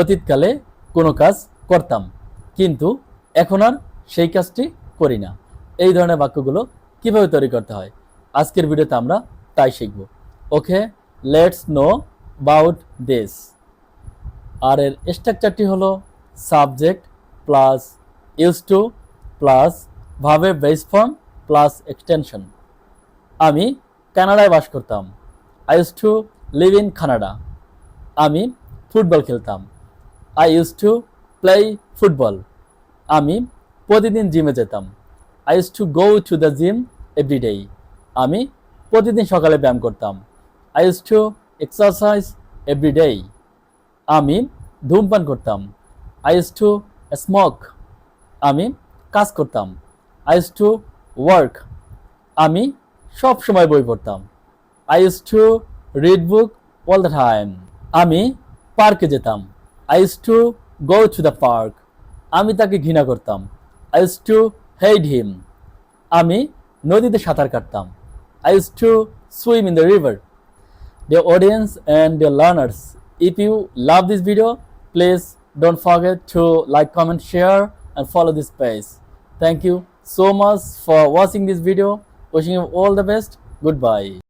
অতীতকালে কোনো কাজ করতাম। কিন্তু এখন আর সেই কাজটি করি না। এই ধরনের বাক্যগুলো কীভাবে তৈরি করতে হয়? আজকের ভিডিওতে আমরা তাই শিখব। Okay, let's know about this. আর এর স্ট্রাকচারটি হলো subject plus use to plus verb base form plus extension. আমি কানাডায় বাস করতাম। I use to live in Canada. আমি ফুটবল খেলতাম। I use to play football আমি প্রতিদিন জিমে যেতাম। I use to go to the gym every day আমি প্রতিদিন সকালে ব্যায়াম করতাম। I use to exercise every day আমি ধূমপান করতাম। আই ইউজ টু স্মোক আমি কাজ করতাম। আই ইউজ টু ওয়ার্ক আমি সব সময় বই পড়তাম। I use to read book all the time আমি পার্কে যেতাম। Ice to go to the park আমি তাকে ঘৃণা করতাম। আইস টু হেড হিম আমি নদীতে সাঁতার কাটতাম। Ice to swim in the river the audience and the learners if you love this video please don't forget to like comment share and follow this page thank you so much for watching this video watching you all the best good bye